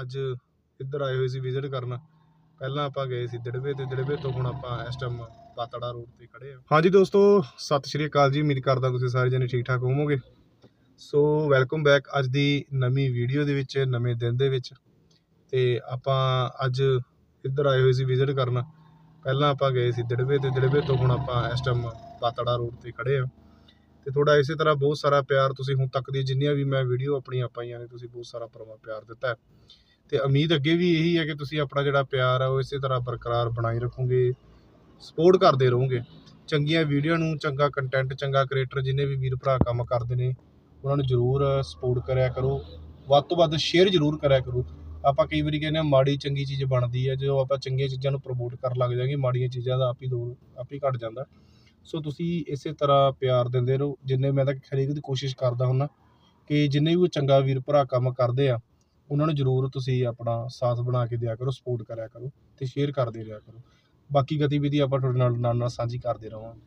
ਅੱਜ ਇੱਧਰ ਆਏ ਹੋਏ ਸੀ ਵਿਜ਼ਿਟ ਕਰਨ। ਪਹਿਲਾਂ ਆਪਾਂ ਗਏ ਸੀ ਦਿੜਵੇ ਤੇ ਦਿੜਵੇ ਤੋਂ ਹੁਣ ਆਪਾਂ ਇਸ ਟਾਈਮ ਪਾਤੜਾ ਰੋਡ ਤੇ ਖੜੇ ਆ। ਹਾਂਜੀ ਦੋਸਤੋ, ਸਤਿ ਸ਼੍ਰੀ ਅਕਾਲ ਜੀ। ਉਮੀਦ ਕਰਦਾ ਤੁਸੀਂ ਸਾਰੇ ਜਣੇ ਠੀਕ ਠਾਕ ਹੋਵੋਗੇ। ਸੋ ਵੈਲਕਮ ਬੈਕ ਅੱਜ ਦੀ ਨਵੀਂ ਵੀਡੀਓ ਦੇ ਵਿੱਚ, ਨਵੇਂ ਦਿਨ ਦੇ ਵਿੱਚ। ਤੇ ਆਪਾਂ ਅੱਜ ਇੱਧਰ ਆਏ ਹੋਏ ਸੀ ਵਿਜ਼ਿਟ ਕਰਨ। ਪਹਿਲਾਂ ਆਪਾਂ ਗਏ ਸੀ ਦਿੜਵੇ ਤੇ ਦਿੜਵੇ ਤੋਂ ਹੁਣ ਆਪਾਂ ਇਸ ਟਾਈਮ ਪਾਤੜਾ ਰੋਡ ਤੇ ਖੜੇ ਆ। ਤੇ ਥੋੜਾ ਇਸੇ ਤਰ੍ਹਾਂ ਬਹੁਤ ਸਾਰਾ ਪਿਆਰ, ਤੁਸੀਂ ਹੁਣ ਤੱਕ ਦੀ ਜਿੰਨੀਆਂ ਵੀ ਮੈਂ ਵੀਡੀਓ ਆਪਣੀਆਂ ਪਾਈਆਂ ਨੇ, ਤੁਸੀਂ ਬਹੁਤ ਸਾਰਾ ਪਰਮਾ ਪਿਆਰ ਦਿੱਤਾ ਹੈ। ਤੇ ਉਮੀਦ ਅੱਗੇ ਵੀ ਇਹੀ ਹੈ ਕਿ ਤੁਸੀਂ ਆਪਣਾ ਜਿਹੜਾ ਪਿਆਰ ਆ ਉਹ ਇਸੇ ਤਰ੍ਹਾਂ ਬਰਕਰਾਰ ਬਣਾਈ ਰੱਖੋਗੇ ਸਪੋਰਟ ਕਰਦੇ ਰਹੋਗੇ। ਚੰਗੀਆਂ ਵੀਡੀਓ ਨੂੰ, ਚੰਗਾ ਕੰਟੈਂਟ ਚੰਗਾ ਕ੍ਰੀਏਟਰ ਜਿਨੇ ਵੀ ਵੀਰ ਭਰਾ ਕੰਮ ਕਰਦੇ ਨੇ, ਉਹਨਾਂ ਨੂੰ ਜ਼ਰੂਰ ਸਪੋਰਟ ਕਰਿਆ ਕਰੋ। ਵੱਧ ਤੋਂ ਵੱਧ ਸ਼ੇਅਰ ਜ਼ਰੂਰ ਕਰਿਆ ਕਰੋ। ਆਪਾਂ ਕਈ ਵਾਰੀ ਕਹਿੰਦੇ ਆ ਮਾੜੀ ਚੰਗੀ ਚੀਜ਼ ਬਣਦੀ ਹੈ, ਜਦੋਂ ਆਪਾਂ ਚੰਗੀਆਂ ਚੀਜ਼ਾਂ ਨੂੰ ਪ੍ਰਮੋਟ ਕਰਨ ਲੱਗ ਜਾਵਾਂਗੇ ਮਾੜੀਆਂ ਚੀਜ਼ਾਂ ਦਾ ਆਪ ਹੀ ਦੂਰ, ਆਪ ਹੀ ਘਟ ਜਾਂਦਾ। ਸੋ ਤੁਸੀਂ ਇਸੇ ਤਰ੍ਹਾਂ ਪਿਆਰ ਦਿੰਦੇ ਰਹੋ। ਜਿੰਨੇ ਮੈਂ ਤਾਂ ਹਰੇਕ ਦੀ ਕੋਸ਼ਿਸ਼ ਕਰਦਾ ਹੁੰਨਾ ਕਿ ਜਿੰਨੇ ਵੀ ਚੰਗਾ ਵੀਰ ਭਰਾ ਕੰਮ ਕਰਦੇ ਆ ਉਹਨਾਂ ਨੂੰ ਜ਼ਰੂਰ ਤੁਸੀਂ ਆਪਣਾ ਸਾਥ ਬਣਾ ਕੇ ਦਿਆ ਕਰੋ ਸਪੋਰਟ ਕਰਿਆ ਕਰੋ ਤੇ ਸ਼ੇਅਰ ਕਰਦੇ ਰਿਹਾ ਕਰੋ। ਬਾਕੀ ਗਤੀਵਿਧੀ ਆਪਾਂ ਤੁਹਾਡੇ ਨਾਲ ਨਾਲ ਨਾਲ ਸਾਂਝੀ ਕਰਦੇ ਰਹਾਂਗੇ।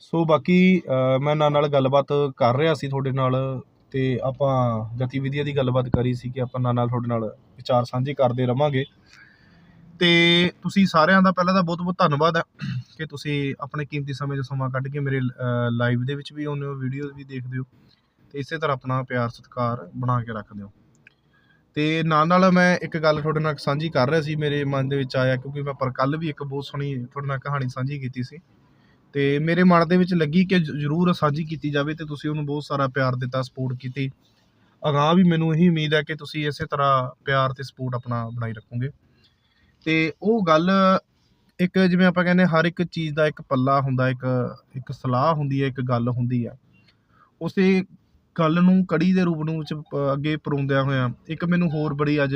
ਸੋ ਬਾਕੀ ਮੈਂ ਨਾਲ ਨਾਲ ਗੱਲਬਾਤ ਕਰ ਰਿਹਾ ਸੀ ਤੁਹਾਡੇ ਨਾਲ ਤੇ ਆਪਾਂ ਗਤੀਵਿਧੀਆਂ ਦੀ ਗੱਲਬਾਤ ਕਰੀ ਸੀ ਕਿ ਆਪਾਂ ਨਾਲ ਨਾਲ ਤੁਹਾਡੇ ਨਾਲ ਵਿਚਾਰ ਸਾਂਝੇ ਕਰਦੇ ਰਵਾਂਗੇ। ਤੇ ਤੁਸੀਂ ਸਾਰਿਆਂ ਦਾ ਪਹਿਲਾਂ ਤਾਂ ਬਹੁਤ ਬਹੁਤ ਧੰਨਵਾਦ ਹੈ ਕਿ ਤੁਸੀਂ ਆਪਣੇ ਕੀਮਤੀ ਸਮੇਂ ਤੋਂ ਸਮਾਂ ਕੱਢ ਕੇ ਮੇਰੇ ਲਾਈਵ ਦੇ ਵਿੱਚ ਵੀ ਆਉਂਦੇ ਹੋ ਵੀਡੀਓ ਵੀ ਦੇਖਦੇ ਹੋ ਤੇ ਇਸੇ ਤਰ੍ਹਾਂ ਆਪਣਾ ਪਿਆਰ ਸਤਿਕਾਰ ਬਣਾ ਕੇ ਰੱਖਦੇ ਹੋ। ਤੇ ਨਾਲ ਨਾਲ ਮੈਂ ਇੱਕ ਗੱਲ ਤੁਹਾਡੇ ਨਾਲ ਸਾਂਝੀ ਕਰ ਰਿਹਾ ਸੀ, ਮੇਰੇ ਮਨ ਦੇ ਵਿੱਚ ਆਇਆ ਕਿਉਂਕਿ ਮੈਂ ਪਰ ਕੱਲ ਵੀ ਇੱਕ ਬਹੁਤ ਸੋਹਣੀ ਤੁਹਾਡੇ ਨਾਲ ਕਹਾਣੀ ਸਾਂਝੀ ਕੀਤੀ ਸੀ। ਤੇ ਮੇਰੇ ਮਨ ਦੇ ਵਿੱਚ ਲੱਗੀ ਕਿ ਜ਼ਰੂਰ ਸਾਂਝੀ ਕੀਤੀ ਜਾਵੇ ਤੇ ਤੁਸੀਂ ਉਹਨੂੰ ਬਹੁਤ ਸਾਰਾ ਪਿਆਰ ਦਿੱਤਾ ਸਪੋਰਟ ਕੀਤੀ। ਅਗਾਂਹ ਵੀ ਮੈਨੂੰ ਇਹੀ ਉਮੀਦ ਹੈ ਕਿ ਤੁਸੀਂ ਇਸੇ ਤਰ੍ਹਾਂ ਪਿਆਰ ਤੇ ਸਪੋਰਟ ਆਪਣਾ ਬਣਾਈ ਰੱਖੋਗੇ। ਤੇ ਉਹ ਗੱਲ ਇੱਕ ਜਿਵੇਂ ਆਪਾਂ ਕਹਿੰਦੇ ਹਰ ਇੱਕ ਚੀਜ਼ ਦਾ ਇੱਕ ਪੱਲਾ ਹੁੰਦਾ, ਇੱਕ ਇੱਕ ਸਲਾਹ ਹੁੰਦੀ ਹੈ, ਇੱਕ ਗੱਲ ਹੁੰਦੀ ਆ ਉਸੇ ਗੱਲ ਨੂੰ ਕੜੀ ਦੇ ਰੂਪ ਨੂੰ ਵਿੱਚ ਪ- ਅੱਗੇ ਪਰੋਂਦਿਆਂ ਹੋਇਆਂ। ਇੱਕ ਮੈਨੂੰ ਹੋਰ ਬੜੀ ਅੱਜ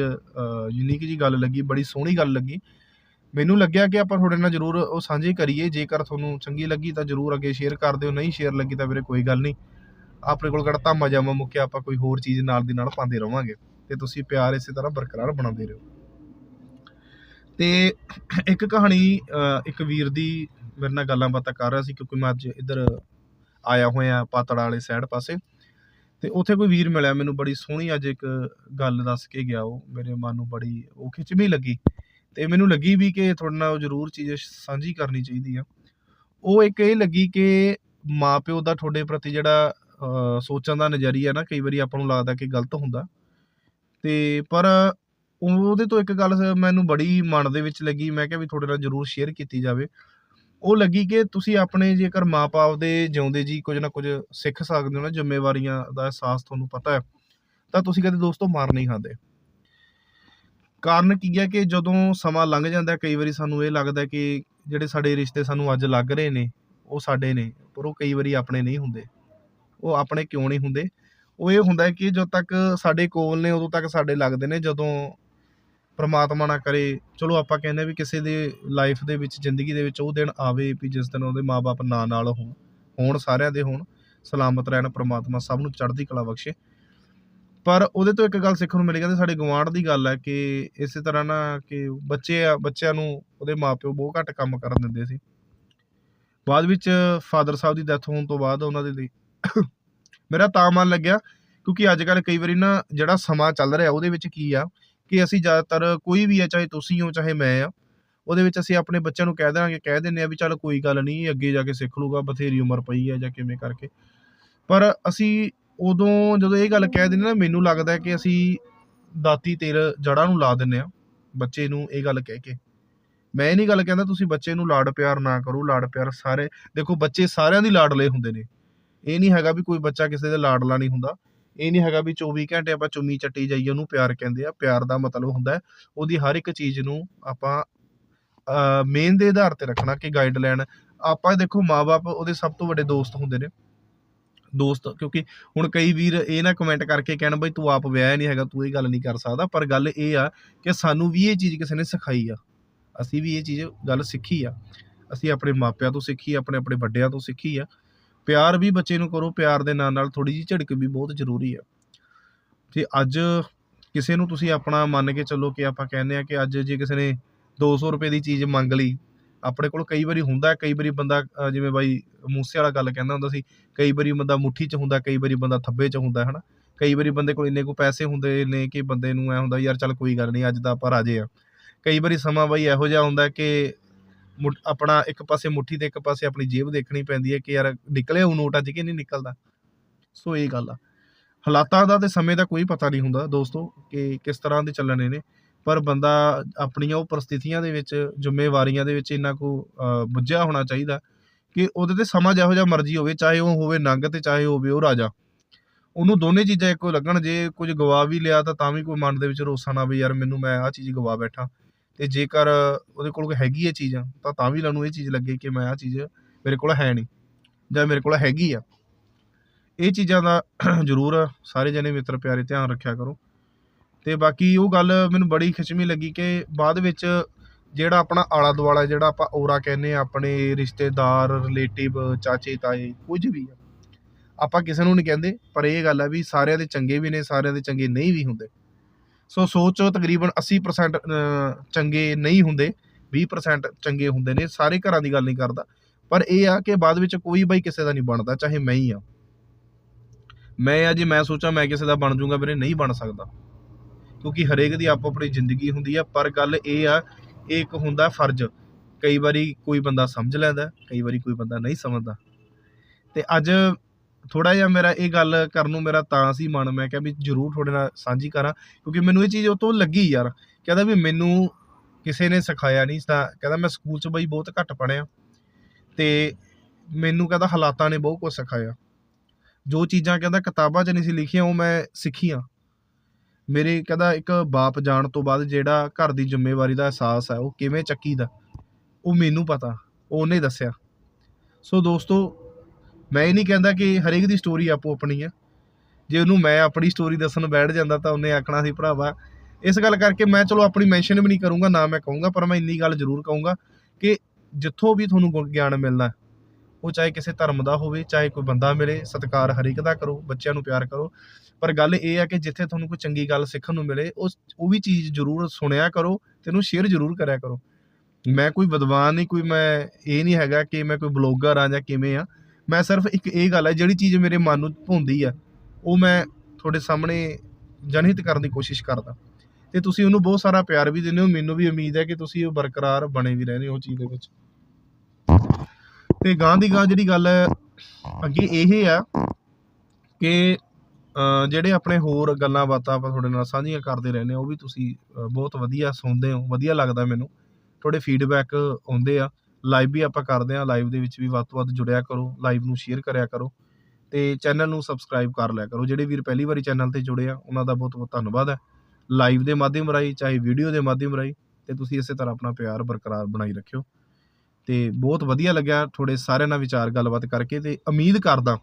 ਯੂਨੀਕ ਜੀ ਗੱਲ ਲੱਗੀ, ਬੜੀ ਸੋਹਣੀ ਗੱਲ ਲੱਗੀ। ਮੈਨੂੰ ਲੱਗਿਆ ਕਿ ਆਪਾਂ ਤੁਹਾਡੇ ਨਾਲ ਜ਼ਰੂਰ ਉਹ ਸਾਂਝੀ ਕਰੀਏ। ਜੇਕਰ ਤੁਹਾਨੂੰ ਚੰਗੀ ਲੱਗੀ ਤਾਂ ਜ਼ਰੂਰ ਅੱਗੇ ਸ਼ੇਅਰ ਕਰ ਦਿਓ। ਨਹੀਂ ਸ਼ੇਅਰ ਲੱਗੀ ਤਾਂ ਵੀਰੇ ਕੋਈ ਗੱਲ ਨਹੀਂ। ਆਪਣੇ ਕੋਲ ਕਿਹੜਾ ਧਾਮਾ ਜਾਮਾ ਮੁੱਕਿਆ, ਆਪਾਂ ਕੋਈ ਹੋਰ ਚੀਜ਼ ਨਾਲ ਦੀ ਨਾਲ ਪਾਉਂਦੇ ਰਵਾਂਗੇ। ਤੇ ਤੁਸੀਂ ਪਿਆਰ ਇਸੇ ਤਰ੍ਹਾਂ ਬਰਕਰਾਰ ਬਣਾਉਂਦੇ ਰਹੋ। ਤੇ ਇੱਕ ਕਹਾਣੀ ਇੱਕ ਵੀਰ ਦੀ ਮੇਰੇ ਨਾਲ ਗੱਲਾਂ ਬਾਤਾਂ ਕਰ ਰਿਹਾ ਸੀ ਕਿਉਂਕਿ ਮੈਂ ਅੱਜ ਇੱਧਰ ਆਇਆ ਹੋਇਆ ਪਾਤੜਾ ਵਾਲੇ ਸਾਈਡ ਪਾਸੇ। ਤੇ ਉੱਥੇ ਕੋਈ ਵੀਰ ਮਿਲਿਆ ਮੈਨੂੰ ਬੜੀ ਸੋਹਣੀ ਅੱਜ ਇੱਕ ਗੱਲ ਦੱਸ ਕੇ ਗਿਆ ਉਹ, ਮੇਰੇ ਮਨ ਨੂੰ ਬੜੀ ਉਹ ਖਿੱਚਵੀਂ ਲੱਗੀ ਤੇ ਮੈਨੂੰ ਲੱਗੀ ਵੀ ਕਿ ਤੁਹਾਡੇ ਨਾਲ ਉਹ ਜ਼ਰੂਰ ਚੀਜ਼ ਸਾਂਝੀ ਕਰਨੀ ਚਾਹੀਦੀ ਆ। ਉਹ ਇੱਕ ਇਹ ਲੱਗੀ ਕਿ ਮਾਪਿਓ ਦਾ ਤੁਹਾਡੇ ਪ੍ਰਤੀ ਜਿਹੜਾ ਸੋਚਣ ਦਾ ਨਜ਼ਰੀਆ ਨਾ ਕਈ ਵਾਰੀ ਆਪਾਂ ਨੂੰ ਲੱਗਦਾ ਕਿ ਗਲਤ ਹੁੰਦਾ। ਤੇ ਪਰ ਉਹਦੇ ਤੋਂ ਇੱਕ ਗੱਲ ਮੈਨੂੰ ਬੜੀ ਮਨ ਦੇ ਵਿੱਚ ਲੱਗੀ, ਮੈਂ ਕਿਹਾ ਵੀ ਤੁਹਾਡੇ ਨਾਲ ਜ਼ਰੂਰ ਸ਼ੇਅਰ ਕੀਤੀ ਜਾਵੇ। ਉਹ ਲੱਗੀ ਕਿ ਤੁਸੀਂ ਆਪਣੇ ਜੇਕਰ ਮਾਪੇ ਦੇ ਜਿਉਂਦੇ ਜੀ ਕੁਝ ਨਾ ਕੁਝ ਸਿੱਖ ਸਕਦੇ ਹੋ ਨਾ, ਜ਼ਿੰਮੇਵਾਰੀਆਂ ਦਾ ਅਹਿਸਾਸ ਤੁਹਾਨੂੰ ਪਤਾ ਹੈ, ਤਾਂ ਤੁਸੀਂ ਕਦੇ ਦੋਸਤੋ ਮਾਰ ਨਹੀਂ ਖਾਂਦੇ। ਕਾਰਨ ਕੀ ਹੈ ਕਿ ਜਦੋਂ ਸਮਾਂ ਲੰਘ ਜਾਂਦਾ, ਕਈ ਵਾਰੀ ਸਾਨੂੰ ਇਹ ਲੱਗਦਾ ਕਿ ਜਿਹੜੇ ਸਾਡੇ ਰਿਸ਼ਤੇ ਸਾਨੂੰ ਅੱਜ ਲੱਗ ਰਹੇ ਨੇ, ਉਹ ਸਾਡੇ ਨੇ, ਪਰ ਉਹ ਕਈ ਵਾਰੀ ਆਪਣੇ ਨਹੀਂ ਹੁੰਦੇ। ਉਹ ਆਪਣੇ ਕਿਉਂ ਨਹੀਂ ਹੁੰਦੇ? ਉਹ ਇਹ ਹੁੰਦਾ ਕਿ ਜਦੋਂ ਤੱਕ ਸਾਡੇ ਕੋਲ ਨੇ, ਉਦੋਂ ਤੱਕ ਸਾਡੇ ਲੱਗਦੇ ਨੇ, ਜਦੋਂ ਪ੍ਰਮਾਤਮਾ ਨਾ ਕਰੇ। ਚਲੋ ਆਪਾਂ ਕਹਿੰਦੇ ਵੀ ਕਿਸੇ ਦੇ ਲਾਈਫ ਦੇ ਵਿੱਚ, ਜ਼ਿੰਦਗੀ ਦੇ ਵਿੱਚ ਉਹ ਦਿਨ ਆਵੇ ਵੀ ਜਿਸ ਦਿਨ ਉਹਦੇ ਮਾਪੇ ਨਾ ਨਾਲ ਹੋਣ ਹੋਣ ਸਾਰਿਆਂ ਦੇ ਹੋਣ, ਸਲਾਮਤ ਰਹਿਣ, ਪ੍ਰਮਾਤਮਾ ਸਭ ਨੂੰ ਚੜ੍ਹਦੀ ਕਲਾ ਬਖਸ਼ੇ। ਪਰ ਉਹਦੇ ਤੋਂ ਇੱਕ ਗੱਲ ਸਿੱਖਣ ਨੂੰ ਮਿਲੀ, ਕਹਿੰਦੇ ਸਾਡੇ ਗਵਾਂਢ ਦੀ ਗੱਲ ਹੈ ਕਿ ਇਸੇ ਤਰ੍ਹਾਂ ਨਾ ਕਿ ਬੱਚੇ ਆ, ਬੱਚਿਆਂ ਨੂੰ ਉਹਦੇ ਮਾਪਿਓ ਬਹੁਤ ਘੱਟ ਕੰਮ ਕਰਨ ਦਿੰਦੇ ਸੀ। ਬਾਅਦ ਵਿੱਚ ਫਾਦਰ ਸਾਹਿਬ ਦੀ ਡੈਥ ਹੋਣ ਤੋਂ ਬਾਅਦ ਉਹਨਾਂ ਦੇ ਲਈ ਮੇਰਾ ਤਾਂ ਮਨ ਲੱਗਿਆ ਕਿਉਂਕਿ ਅੱਜ ਕੱਲ ਕਈ ਵਾਰੀ ਨਾ ਜਿਹੜਾ ਸਮਾਂ ਚੱਲ ਰਿਹਾ ਉਹਦੇ ਵਿੱਚ ਕੀ ਆ ਕਿ ਅਸੀਂ ਜ਼ਿਆਦਾਤਰ ਕੋਈ ਵੀ ਹੈ ਚਾਹੇ ਤੁਸੀਂ ਹੋ, ਚਾਹੇ ਮੈਂ ਆ, ਉਹਦੇ ਵਿੱਚ ਅਸੀਂ ਆਪਣੇ ਬੱਚਿਆਂ ਨੂੰ ਕਹਿ ਦਾਂਗੇ ਕਹਿ ਦਿੰਦੇ ਆ ਵੀ ਚੱਲ ਕੋਈ ਗੱਲ ਨਹੀਂ, ਅੱਗੇ ਜਾ ਕੇ ਸਿੱਖ ਲੂਗਾ ਬਥੇਰੀ ਉਮਰ ਪਈ ਹੈ ਜਾਂ ਕਿਵੇਂ ਕਰਕੇ। ਪਰ ਅਸੀਂ ਉਦੋਂ ਜਦੋਂ ਇਹ ਗੱਲ ਕਹਿ ਦਿੰਦੇ ਨਾ, ਮੈਨੂੰ ਲੱਗਦਾ ਕਿ ਅਸੀਂ ਦਾਤੀ ਤੇਲ ਜੜਾਂ ਨੂੰ ਲਾ ਦਿੰਦੇ ਆ, ਬੱਚੇ ਨੂੰ ਇਹ ਗੱਲ ਕਹਿ ਕੇ। ਮੈਂ ਇਹ ਨਹੀਂ ਗੱਲ ਕਹਿੰਦਾ ਤੁਸੀਂ ਬੱਚੇ ਨੂੰ ਲਾਡ ਪਿਆਰ ਨਾ ਕਰੋ, ਲਾਡ ਪਿਆਰ ਸਾਰੇ, ਦੇਖੋ ਬੱਚੇ ਸਾਰਿਆਂ ਦੀ ਲਾਡਲੇ ਹੁੰਦੇ ਨੇ। ਇਹ ਨਹੀਂ ਹੈਗਾ ਵੀ ਕੋਈ ਬੱਚਾ ਕਿਸੇ ਦਾ ਲਾਡਲਾ ਨਹੀਂ ਹੁੰਦਾ। ਇਹ ਨਹੀਂ ਹੈਗਾ ਵੀ 24 ਘੰਟੇ ਆਪਾਂ ਚੁੰਮੀ ਚੱਟੀ ਜਾਈਏ, ਉਹਨੂੰ ਪਿਆਰ ਕਹਿੰਦੇ ਆ। ਪਿਆਰ ਦਾ ਮਤਲਬ ਹੁੰਦਾ ਉਹਦੀ ਹਰ ਇੱਕ ਚੀਜ਼ ਨੂੰ ਆਪਾਂ ਮੇਨ ਦੇ ਆਧਾਰ ਤੇ ਰੱਖਣਾ ਕਿ ਗਾਈਡਲਾਈਨ ਆਪਾਂ ਦੇਖੋ ਮਾਪੇ ਉਹਦੇ ਸਭ ਤੋਂ ਵੱਡੇ ਦੋਸਤ ਹੁੰਦੇ ਨੇ। ਦੋਸਤ, ਕਿਉਂਕਿ ਹੁਣ ਕਈ ਵੀਰ ਇਹ ਨਾ ਕਮੈਂਟ ਕਰਕੇ ਕਹਿਣ ਬਈ ਤੂੰ ਆਪ ਵਿਆਹਿਆ ਨਹੀਂ ਹੈਗਾ, ਤੂੰ ਇਹ ਗੱਲ ਨਹੀਂ ਕਰ ਸਕਦਾ। ਪਰ ਗੱਲ ਇਹ ਆ ਕਿ ਸਾਨੂੰ ਵੀ ਇਹ ਚੀਜ਼ ਕਿਸੇ ਨੇ ਸਿਖਾਈ ਆ। ਅਸੀਂ ਵੀ ਇਹ ਚੀਜ਼, ਗੱਲ ਸਿੱਖੀ ਆ। ਅਸੀਂ ਆਪਣੇ ਮਾਪਿਆਂ ਤੋਂ ਸਿੱਖੀ ਆਪਣੇ ਆਪਣੇ ਵੱਡਿਆਂ ਤੋਂ ਸਿੱਖੀ ਆ। ਪਿਆਰ ਵੀ ਬੱਚੇ ਨੂੰ ਕਰੋ, ਪਿਆਰ ਦੇ ਨਾਲ ਨਾਲ ਥੋੜੀ ਜਿਹੀ ਝਿੜਕ ਵੀ ਬਹੁਤ ਜ਼ਰੂਰੀ ਆ। ਤੇ ਅੱਜ ਕਿਸੇ ਨੂੰ ਤੁਸੀਂ ਆਪਣਾ ਮੰਨ ਕੇ ਚੱਲੋ ਕਿ ਆਪਾਂ ਕਹਿੰਦੇ ਆ ਕਿ ਅੱਜ ਜੇ ਕਿਸੇ ਨੇ 200 ਰੁਪਏ ਦੀ ਚੀਜ਼ ਮੰਗ ਲਈ, ਆਪਣੇ ਕੋਲ ਕਈ ਵਾਰੀ ਹੁੰਦਾ, ਕਈ ਵਾਰੀ ਬੰਦਾ ਜਿਵੇਂ ਬਾਈ ਮੂਸੇ ਵਾਲਾ ਗੱਲ ਕਹਿੰਦਾ ਹੁੰਦਾ ਸੀ, ਕਈ ਵਾਰੀ ਬੰਦਾ ਮੁੱਠੀ 'ਚ ਹੁੰਦਾ, ਕਈ ਵਾਰੀ ਬੰਦਾ ਥੱਬੇ 'ਚ ਹੁੰਦਾ, ਹਨਾ? ਕਈ ਵਾਰੀ ਬੰਦੇ ਕੋਲ ਇੰਨੇ ਕੋ ਪੈਸੇ ਹੁੰਦੇ ਨੇ ਕਿ ਬੰਦੇ ਨੂੰ ਐ ਹੁੰਦਾ ਯਾਰ ਚੱਲ ਕੋਈ ਗੱਲ ਨਹੀਂ, ਅੱਜ ਤਾਂ ਆਪਾਂ ਰਾਜੇ ਆ। ਕਈ ਵਾਰੀ ਸਮਾਂ ਬਾਈ ਇਹੋ ਜਿਹਾ ਹੁੰਦਾ ਕਿ ਆਪਣਾ ਇੱਕ ਪਾਸੇ ਮੁੱਠੀ ਤੇ ਇੱਕ ਪਾਸੇ ਆਪਣੀ ਜੇਬ ਦੇਖਣੀ ਪੈਂਦੀ ਹੈ ਕਿ ਯਾਰ ਨਿਕਲਿਆ ਉਹ ਨੋਟ ਅੱਜ ਕਿ ਨਹੀਂ ਨਿਕਲਦਾ। ਸੋ ਇਹ ਗੱਲ ਆ। ਹਾਲਾਤਾਂ ਦਾ ਤੇ ਸਮੇਂ ਦਾ ਕੋਈ ਪਤਾ ਨਹੀਂ ਹੁੰਦਾ ਦੋਸਤੋ ਕਿ ਕਿਸ ਤਰ੍ਹਾਂ ਦੇ ਚੱਲਣੇ ਨੇ, ਪਰ ਬੰਦਾ ਆਪਣੀਆਂ ਉਹ ਪਰਿਸਥਿਤੀਆਂ ਦੇ ਵਿੱਚ, ਜ਼ਿੰਮੇਵਾਰੀਆਂ ਦੇ ਵਿੱਚ ਇੰਨਾ ਕੁ ਬੁੱਝਿਆ ਹੋਣਾ ਚਾਹੀਦਾ ਕਿ ਉਹਦੇ ਤੇ ਸਮਾਂ ਜਿਹੋ ਜਿਹਾ ਮਰਜ਼ੀ ਹੋਵੇ, ਚਾਹੇ ਉਹ ਹੋਵੇ ਨੰਗ ਤੇ ਚਾਹੇ ਹੋਵੇ ਉਹ ਰਾਜਾ। ਉਹਨੂੰ ਦੋਨੇ ਚੀਜ਼ਾਂ ਇੱਕੋ ਲੱਗਣ, ਜੇ ਕੁਝ ਗਵਾ ਵੀ ਲਿਆ ਤਾਂ ਤਾਂ ਵੀ ਕੋਈ ਮਨ ਦੇ ਵਿੱਚ ਰੋਸਾ ਨਾ ਵੀ ਯਾਰ ਮੈਨੂੰ ਮੈਂ ਆਹ ਚੀਜ਼ ਗਵਾ ਬੈਠਾ। ਤੇ ਜੇਕਰ ਉਹਦੇ ਕੋਲ ਕੋਈ ਹੈਗੀ ਹੈ ਚੀਜ਼, ਤਾਂ ਤਾਂ ਵੀ ਉਹਨੂੰ ਇਹ ਚੀਜ਼ ਲੱਗੇ ਕਿ ਮੈਂ ਆਹ ਚੀਜ਼ ਮੇਰੇ ਕੋਲ ਹੈ ਨਹੀਂ ਜਾਂ ਮੇਰੇ ਕੋਲ ਹੈਗੀ ਆ। ਇਹ ਚੀਜ਼ਾਂ ਦਾ ਜ਼ਰੂਰ ਸਾਰੇ ਜਣੇ ਮਿੱਤਰ ਪਿਆਰੇ ਧਿਆਨ ਰੱਖਿਆ ਕਰੋ। ਤੇ ਬਾਕੀ ਉਹ ਗੱਲ ਮੈਨੂੰ ਬੜੀ ਖਿਚਮੀ ਲੱਗੀ ਕਿ ਬਾਅਦ ਵਿੱਚ ਜਿਹੜਾ ਆਪਣਾ ਆਲਾ ਦੁਆਲਾ ਜਿਹੜਾ ਆਪਾਂ ਔਰਾ ਕਹਿੰਦੇ ਆ, ਆਪਣੇ ਰਿਸ਼ਤੇਦਾਰ ਰਿਲੇਟਿਵ ਚਾਚੇ, ਤਾਏ, ਕੁਝ ਵੀ ਆ, ਆਪਾਂ ਕਿਸੇ ਨੂੰ ਨਹੀਂ ਕਹਿੰਦੇ, ਪਰ ਇਹ ਗੱਲ ਆ ਵੀ ਸਾਰਿਆਂ ਦੇ ਚੰਗੇ ਵੀ ਨੇ, ਸਾਰਿਆਂ ਦੇ ਚੰਗੇ ਨਹੀਂ ਵੀ ਹੁੰਦੇ। ਸੋ ਸੋਚੋ ਤਕਰੀਬਨ 80% ਚੰਗੇ ਨਹੀਂ ਹੁੰਦੇ 20% ਚੰਗੇ ਹੁੰਦੇ ਨੇ, ਸਾਰੇ ਘਰਾਂ ਦੀ ਗੱਲ ਨਹੀਂ ਕਰਦਾ। ਪਰ ਇਹ ਆ ਕਿ ਬਾਅਦ ਵਿੱਚ ਕੋਈ ਬਾਈ ਕਿਸੇ ਦਾ ਨਹੀਂ ਬਣਦਾ, ਚਾਹੇ ਮੈਂ ਹੀ ਆ। ਮੈਂ ਆ ਜੇ ਮੈਂ ਸੋਚਾਂ, ਮੈਂ ਕਿਸੇ ਦਾ ਬਣ ਜਾਊਂਗਾ ਵੀਰੇ ਨਹੀਂ ਬਣ ਸਕਦਾ। ਕਿਉਂਕਿ ਹਰੇਕ ਦੀ ਆਪੋ ਆਪਣੀ ਜ਼ਿੰਦਗੀ ਹੁੰਦੀ ਆ, ਪਰ ਗੱਲ ਇਹ ਆ, ਇਹ ਇੱਕ ਹੁੰਦਾ ਫਰਜ਼। ਕਈ ਵਾਰੀ ਕੋਈ ਬੰਦਾ ਸਮਝ ਲੈਂਦਾ, ਕਈ ਵਾਰੀ ਕੋਈ ਬੰਦਾ ਨਹੀਂ ਸਮਝਦਾ। ਤੇ ਅੱਜ ਥੋੜਾ ਜਿਹਾ ਮੇਰਾ ਇਹ ਗੱਲ ਕਰਨ ਨੂੰ ਮੇਰਾ ਤਾਂ ਸੀ ਮਨ, ਮੈਂ ਕਿਹਾ ਵੀ ਜਰੂਰ ਤੁਹਾਡੇ ਨਾਲ ਸਾਂਝੀ ਕਰਾਂ, ਕਿਉਂਕਿ ਮੈਨੂੰ ਇਹ ਚੀਜ਼ ਉਹ ਤੋਂ ਲੱਗੀ ਯਾਰ, ਕਹਿੰਦਾ ਵੀ ਮੈਨੂੰ ਕਿਸੇ ਨੇ ਸਿਖਾਇਆ ਨਹੀਂ ਤਾਂ ਕਹਿੰਦਾ ਮੈਂ ਸਕੂਲ 'ਚ ਬਈ ਬਹੁਤ ਘੱਟ ਪੜਿਆ ਤੇ ਮੈਨੂੰ ਕਹਿੰਦਾ ਹਾਲਾਤਾਂ ਨੇ ਬਹੁਤ ਕੁਝ ਸਿਖਾਇਆ। ਜੋ ਚੀਜ਼ਾਂ ਕਹਿੰਦਾ ਕਿਤਾਬਾਂ 'ਚ ਨਹੀਂ ਸੀ ਲਿਖੀਆਂ, ਉਹ ਮੈਂ ਸਿੱਖੀਆਂ। ਮੇਰੇ ਕਹਿੰਦਾ ਇੱਕ ਬਾਪ ਜਾਣ ਤੋਂ ਬਾਅਦ ਜਿਹੜਾ ਘਰ ਦੀ ਜ਼ਿੰਮੇਵਾਰੀ ਦਾ ਅਹਿਸਾਸ ਹੈ, ਉਹ ਕਿਵੇਂ ਚੱਕੀ ਦਾ ਉਹ ਮੈਨੂੰ ਪਤਾ ਉਹਨੇ ਦੱਸਿਆ। ਸੋ ਦੋਸਤੋ ਮੈਂ ਇਹ ਨਹੀਂ ਕਹਿੰਦਾ ਕਿ ਹਰੇਕ ਦੀ ਸਟੋਰੀ ਆਪੋ ਆਪਣੀ ਆ। ਜੇ ਉਹਨੂੰ ਮੈਂ ਆਪਣੀ ਸਟੋਰੀ ਦੱਸਣ ਬੈਠ ਜਾਂਦਾ ਤਾਂ ਉਹਨੇ ਆਖਣਾ ਸੀ, ਭਰਾਵਾ, ਇਸ ਗੱਲ ਕਰਕੇ ਮੈਂ ਚਲੋ ਆਪਣੀ ਮੈਂਸ਼ਨ ਵੀ ਨਹੀਂ ਕਰੂੰਗਾ, ਨਾ ਮੈਂ ਕਹੂੰਗਾ, ਪਰ ਮੈਂ ਇੰਨੀ ਗੱਲ ਜ਼ਰੂਰ ਕਹੂੰਗਾ ਕਿ ਜਿੱਥੋਂ ਵੀ ਤੁਹਾਨੂੰ ਗਿਆਨ ਮਿਲਣਾ, ਉਹ ਚਾਹੇ ਕਿਸੇ ਧਰਮ ਦਾ ਹੋਵੇ, ਚਾਹੇ ਕੋਈ ਬੰਦਾ ਮਿਲੇ, ਸਤਿਕਾਰ ਹਰੇਕ ਦਾ ਕਰੋ, ਬੱਚਿਆਂ ਨੂੰ ਪਿਆਰ ਕਰੋ। ਪਰ ਗੱਲ ਇਹ ਆ ਕਿ ਜਿੱਥੇ ਤੁਹਾਨੂੰ ਕੋਈ ਚੰਗੀ ਗੱਲ ਸਿੱਖਣ ਨੂੰ ਮਿਲੇ, ਉਸ, ਉਹ ਵੀ ਚੀਜ਼ ਜ਼ਰੂਰ ਸੁਣਿਆ ਕਰੋ ਤੇ ਉਹਨੂੰ ਸ਼ੇਅਰ ਜ਼ਰੂਰ ਕਰਿਆ ਕਰੋ। ਮੈਂ ਕੋਈ ਵਿਦਵਾਨ ਨਹੀਂ, ਕੋਈ ਮੈਂ ਇਹ ਨਹੀਂ ਹੈਗਾ ਕਿ ਮੈਂ ਕੋਈ ਬਲੌਗਰ ਆ ਜਾਂ ਕਿਵੇਂ ਆ ਮੈਂ ਸਿਰਫ ਇੱਕ ਇਹ ਗੱਲ ਹੈ ਜਿਹੜੀ ਚੀਜ਼ ਮੇਰੇ ਮਨ ਨੂੰ ਭੁੰਦੀ ਆ, ਉਹ ਮੈਂ ਤੁਹਾਡੇ ਸਾਹਮਣੇ ਜਨਹਿਤ ਕਰਨ ਦੀ ਕੋਸ਼ਿਸ਼ ਕਰਦਾ। ਤੇ ਤੁਸੀਂ ਉਹਨੂੰ ਬਹੁਤ ਸਾਰਾ ਪਿਆਰ ਵੀ ਦਿੰਦੇ ਹੋ, ਮੈਨੂੰ ਵੀ ਉਮੀਦ ਹੈ ਕਿ ਤੁਸੀਂ ਉਹ ਬਰਕਰਾਰ ਬਣੇ ਵੀ ਰਹਿੰਦੇ ਹੋ ਉਹ ਚੀਜ਼ ਦੇ ਵਿੱਚ। ਤੇ ਗਾਂ ਦੀ ਗਾਂ ਜਿਹੜੀ ਗੱਲ ਹੈ ਅੱਗੇ ਇਹ ਆ ਕਿ ਜਿਹੜੇ ਆਪਣੇ ਹੋਰ ਗੱਲਾਂ ਬਾਤਾਂ ਆਪਾਂ ਤੁਹਾਡੇ ਨਾਲ ਸਾਂਝੀਆਂ ਕਰਦੇ ਰਹਿੰਦੇ ਹਾਂ, ਉਹ ਵੀ ਤੁਸੀਂ ਬਹੁਤ ਵਧੀਆ ਸੁਣਦੇ ਹੋ, ਵਧੀਆ ਲੱਗਦਾ ਮੈਨੂੰ। ਤੁਹਾਡੇ ਫੀਡਬੈਕ ਆਉਂਦੇ ਆ। ਲਾਈਵ ਵੀ ਆਪਾਂ ਕਰਦੇ ਆ ਲਾਈਵ ਦੇ ਵਿੱਚ ਵੀ ਵੱਧ ਤੋਂ ਵੱਧ ਜੁੜਿਆ ਕਰੋ ਲਾਈਵ ਨੂੰ ਸ਼ੇਅਰ ਕਰਿਆ ਕਰੋ ਤੇ ਚੈਨਲ ਨੂੰ ਸਬਸਕ੍ਰਾਈਬ ਕਰ ਲਿਆ ਕਰੋ। ਜਿਹੜੇ ਵੀਰ ਪਹਿਲੀ ਵਾਰੀ ਚੈਨਲ ਤੇ ਜੁੜੇ ਆ, ਉਹਨਾਂ ਦਾ ਬਹੁਤ ਬਹੁਤ ਧੰਨਵਾਦ ਹੈ। ਲਾਈਵ ਦੇ ਮਾਧਿਅਮ ਰਾਹੀਂ, ਚਾਹੇ ਵੀਡੀਓ ਦੇ ਮਾਧਿਅਮ ਰਾਹੀਂ ਤੇ ਤੁਸੀਂ ਇਸੇ ਤਰ੍ਹਾਂ ਆਪਣਾ ਪਿਆਰ ਬਰਕਰਾਰ ਬਣਾਈ ਰੱਖਿਓ। ਤੇ ਬਹੁਤ ਵਧੀਆ ਲੱਗਿਆ ਤੁਹਾਡੇ ਸਾਰਿਆਂ ਨਾਲ ਵਿਚਾਰ ਗੱਲਬਾਤ ਕਰਕੇ ਤੇ ਉਮੀਦ ਕਰਦਾ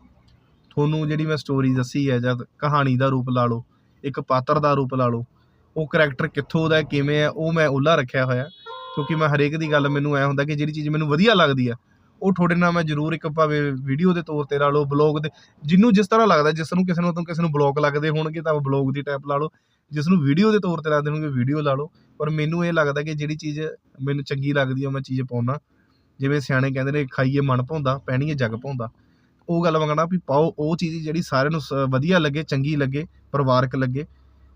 ਤੁਹਾਨੂੰ ਜਿਹੜੀ ਮੈਂ ਸਟੋਰੀ ਦੱਸੀ ਹੈ ਜਦ ਕਹਾਣੀ ਦਾ ਰੂਪ ਲਾ ਲਓ, ਇੱਕ ਪਾਤਰ ਦਾ ਰੂਪ ਲਾ ਲਓ, ਉਹ ਕਰੈਕਟਰ ਕਿੱਥੋਂ ਦਾ ਕਿਵੇਂ ਹੈ, ਉਹ ਮੈਂ ਉਹਲਾ ਰੱਖਿਆ ਹੋਇਆ। ਕਿਉਂਕਿ ਮੈਂ ਹਰੇਕ ਦੀ ਗੱਲ ਮੈਨੂੰ ਐ ਹੁੰਦਾ ਕਿ ਜਿਹੜੀ ਚੀਜ਼ ਮੈਨੂੰ ਵਧੀਆ ਲੱਗਦੀ ਆ, ਉਹ ਤੁਹਾਡੇ ਨਾਲ ਮੈਂ ਜ਼ਰੂਰ ਇੱਕ ਭਾਵੇਂ ਵੀਡੀਓ ਦੇ ਤੌਰ ਤੇ ਲਾ ਲਓ ਬਲੌਗ ਦੇ, ਜਿਹਨੂੰ ਜਿਸ ਤਰ੍ਹਾਂ ਲੱਗਦਾ, ਜਿਸ ਨੂੰ ਕਿਸੇ ਨੂੰ ਤੋਂ ਕਿਸੇ ਨੂੰ ਬਲੌਗ ਲੱਗਦੇ ਹੋਣਗੇ ਤਾਂ ਬਲੌਗ ਦੀ ਟਾਈਪ ਲਾ ਲਓ, ਜਿਸ ਨੂੰ ਵੀਡੀਓ ਦੇ ਤੌਰ ਤੇ ਲੱਗਦੇ ਹੋਣਗੇ ਵੀਡੀਓ ਲਾ ਲਓ, ਪਰ ਮੈਨੂੰ ਇਹ ਲੱਗਦਾ ਕਿ ਜਿਹੜੀ ਚੀਜ਼ ਮੈਨੂੰ ਚੰਗੀ ਲੱਗਦੀ ਆ ਮੈਂ ਚੀਜ਼ ਪਾਉਣਾ ਜਿਵੇਂ ਸਿਆਣੇ ਕਹਿੰਦੇ ਨੇ, ਖਾਈਏ ਮਨ ਭਾਉਂਦਾ ਪੈਣੀਏ ਜਗ ਪਾਉਂਦਾ ਉਹ ਗੱਲ ਮੰਗਣਾ ਵੀ ਪਾਓ, ਉਹ ਚੀਜ਼ ਜਿਹੜੀ ਸਾਰਿਆਂ ਨੂੰ ਸ- ਵਧੀਆ ਲੱਗੇ, ਚੰਗੀ ਲੱਗੇ, ਪਰਿਵਾਰਕ ਲੱਗੇ।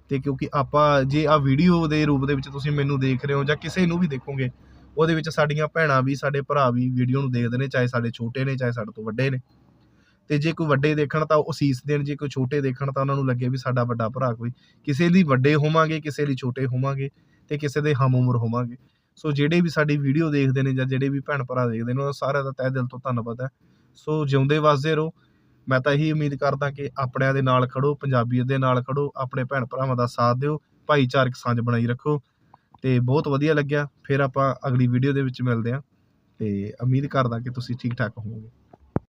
ਤੇ ਕਿਉਂਕਿ ਆਪਾਂ ਜੇ ਆ ਵੀਡੀਓ ਦੇ ਰੂਪ ਦੇ ਵਿੱਚ ਤੁਸੀਂ ਮੈਨੂੰ ਦੇਖ ਰਹੇ ਹੋ ਜਾਂ ਕਿਸੇ ਨੂੰ ਵੀ ਦੇਖੋਗੇ, ਉਹਦੇ ਵਿੱਚ ਸਾਡੀਆਂ ਭੈਣਾਂ ਵੀ, ਸਾਡੇ ਭਰਾ ਵੀ ਵੀਡੀਓ ਨੂੰ ਦੇਖਦੇ ਨੇ, ਚਾਹੇ ਸਾਡੇ ਛੋਟੇ ਨੇ, ਚਾਹੇ ਸਾਡੇ ਤੋਂ ਵੱਡੇ ਨੇ। ਤੇ ਜੇ ਕੋਈ ਵੱਡੇ ਦੇਖਣ ਤਾਂ ਉਹ ਅਸੀਸ ਦੇਣ, ਜੇ ਕੋਈ ਛੋਟੇ ਦੇਖਣ ਤਾਂ ਉਹਨਾਂ ਨੂੰ ਲੱਗੇ ਵੀ ਸਾਡਾ ਵੱਡਾ ਭਰਾ ਕੋਈ। ਕਿਸੇ ਲਈ ਵੱਡੇ ਹੋਵਾਂਗੇ, ਕਿਸੇ ਲਈ ਛੋਟੇ ਹੋਵਾਂਗੇ ਤੇ ਕਿਸੇ ਦੇ ਹਮ ਉਮਰ ਹੋਵਾਂਗੇ। ਸੋ ਜਿਹੜੇ ਵੀ ਸਾਡੀ ਵੀਡੀਓ ਦੇਖਦੇ ਨੇ ਜਾਂ ਜਿਹੜੇ ਵੀ ਭੈਣ ਭਰਾ ਦੇਖਦੇ ਨੇ, ਉਹਨਾਂ ਸਾਰਿਆਂ ਦਾ ਤਹਿ ਦਿਲ ਤੋਂ ਧੰਨਵਾਦ ਹੈ। ਸੋ ਜਿਉਂਦੇ ਵਸਦੇ ਰਹੋ। ਮੈਂ ਤਾਂ ਇਹੀ ਉਮੀਦ ਕਰਦਾ ਕਿ ਆਪਣਿਆਂ ਦੇ ਨਾਲ ਖੜੋ ਪੰਜਾਬੀਅਤ ਦੇ ਨਾਲ ਖੜੋ, ਆਪਣੇ ਭੈਣ ਭਰਾਵਾਂ ਦਾ ਸਾਥ ਦਿਓ, ਭਾਈਚਾਰਕ ਸਾਂਝ ਬਣਾਈ ਰੱਖੋ ਤੇ ਬਹੁਤ ਵਧੀਆ ਲੱਗਿਆ। ਫਿਰ ਆਪਾਂ ਅਗਲੀ ਵੀਡੀਓ ਦੇ ਵਿੱਚ ਮਿਲਦੇ ਹਾਂ ਤੇ ਉਮੀਦ ਕਰਦਾ ਕਿ ਤੁਸੀਂ ਠੀਕ ਠਾਕ ਹੋਵੋਗੇ।